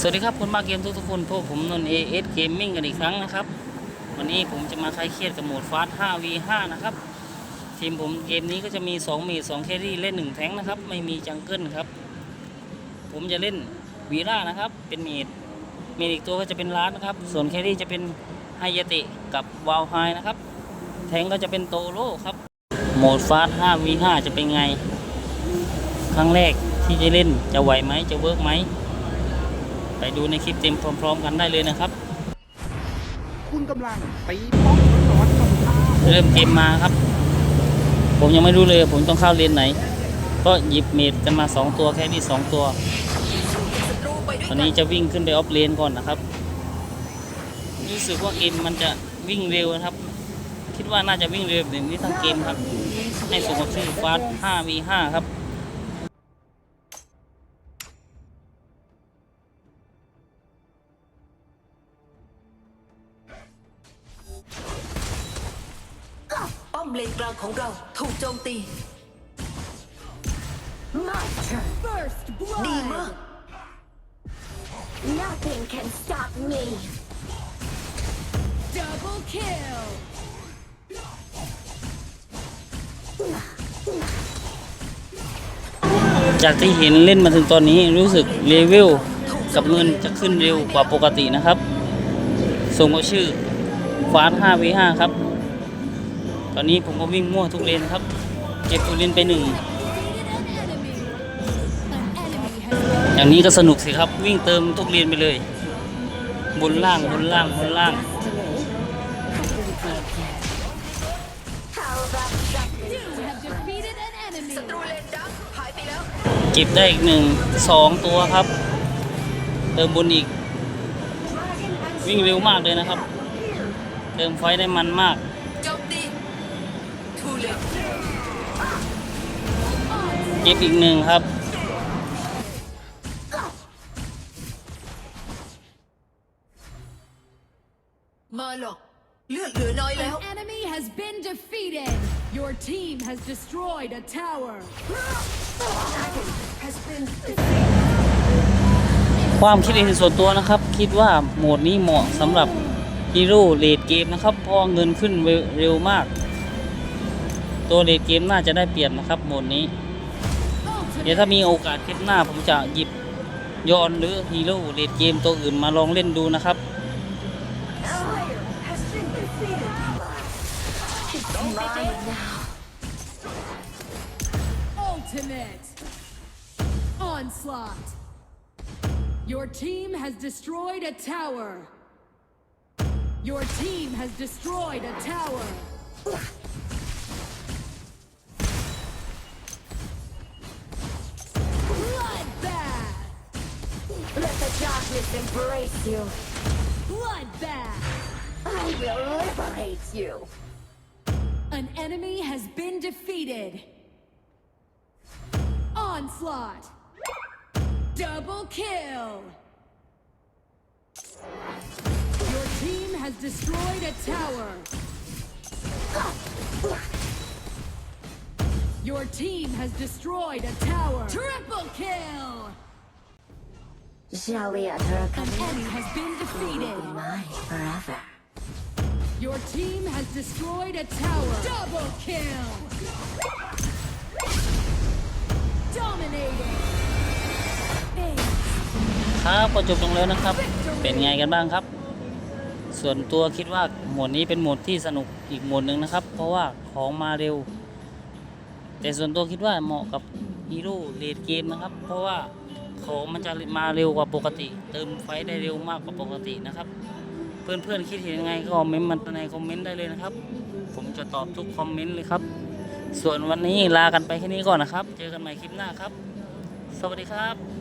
สวัสดีครับคุณมาเกมทุกทุกๆคนพวกผมนนเอเอสเกมมิ่งกันอีกครั้งนะครับ วันนี้ผมจะมาคลายเครียดกับโหมดฟาสต์ 5v5 นะครับ ทีมผมเกมนี้ก็จะมี2มี2แครี่เล่น 1 แทงนะครับ ไม่มีจังเกิลครับ ผมจะเล่นวีร่านะครับ เป็นเมดเมดอีกตัวก็จะเป็นล้านนะครับ ส่วนแครี่จะเป็นไฮยาเตะกับวาวไฮนะครับ แทงก็จะเป็นโตโร่ครับ โหมดฟาสต์ 5v5 จะเป็นไง ครั้งแรกที่จะเล่นจะไหวไหมจะเวิร์กไหม ไปดูในคลิปเต็มพร้อม ๆ กันได้เลยนะครับ คุณกำลังตีป้อมร้อนๆกับข้าวเริ่มเกมมาครับ ผมยังไม่รู้เลยผมต้องเข้าเลนไหน ก็หยิบเมดกันมา 2 ตัวแค่นี้2ตัว ตอนนี้จะวิ่งขึ้นไปออฟเลนก่อนนะครับ รู้สึกว่าเกมมันจะวิ่งเร็วนะครับ คิดว่าน่าจะวิ่งเร็วแบบนี้ทั้งเกมครับ ให้สมกับชื่อฟาส 5v5 ครับ ป้อมเลนกลางของเราถูกโจมตี My turn. First ดี blood. มาก Nothing can stop me. Double kill! จากที่เห็นเล่นมาถึงตอนนี้รู้สึกเลเวลกับเงินจะขึ้นเร็วกว่าปกตินะครับ ส่งกับชื่อฟาส 5v5 ครับต อนนี้ผมก็วิ่งมั่วทุกเลนครับ เก็บทุกเลนไปหนึ่งอย่างนี้ก็สนุกสิครับ วิ่งเติมทุกเลนไปเลย บนล่างบนล่างบนล่างเก็บได้อีกหนึ่งสองตัวครับ เติมบนอีก วิ่งเร็วมากเลยนะครับ เติมไฟได้มันมาก เลนเก็บอีกหนึ่งครับ มาหรอกเลือดเหลือน้อยแล้ว An enemy has been defeated. Your team has destroyed a tower. Has been ความคิดเห็นส่วนตัวนะครับ คิดว่าโหมดนี้เหมาะสำหรับฮีโร่เลดเกมนะครับเพราะว่าเงินขึ้นเร็วมาก ตัวเลดเกมน่าจะได้เปลี่ยนนะครับโหมดนี้ เดี๋ยวถ้ามีโอกาสคลิปหน้าผมจะหยิบยอนหรือฮีโร่เลดเกมตัวอื่นมาลองเล่นดูนะครับ Your team has destroyed a tower. Embrace you. Bloodbath. I will liberate you. An enemy has been defeated. Onslaught. Double kill. Your team has destroyed a tower. Your team has destroyed a tower. Triple kill. Shall we enter a An covenant? enemy has been defeated. Mine forever. Your team has destroyed a tower. Double kill. Dominating. ครับก็จบลงแล้วนะครับ เป็นไงกันบ้างครับ ส่วนตัวคิดว่าโหมดนี้เป็นโหมดที่สนุกอีกโหมดหนึ่งนะครับ เพราะว่าของมาเร็ว แต่ส่วนตัวคิดว่าเหมาะกับฮีโร่เลดเกมนะครับ เพราะว่า ของมันจะมาเร็วกว่าปกติ เติมไฟได้เร็วมากกว่าปกตินะครับ เพื่อนๆคิดเห็นยังไงก็คอมเมนต์มาในคอมเมนต์ได้เลยนะครับ ผมจะตอบทุกคอมเมนต์เลยครับ ส่วนวันนี้ลากันไปแค่นี้ก่อนนะครับ เจอกันใหม่คลิปหน้าครับ สวัสดีครับ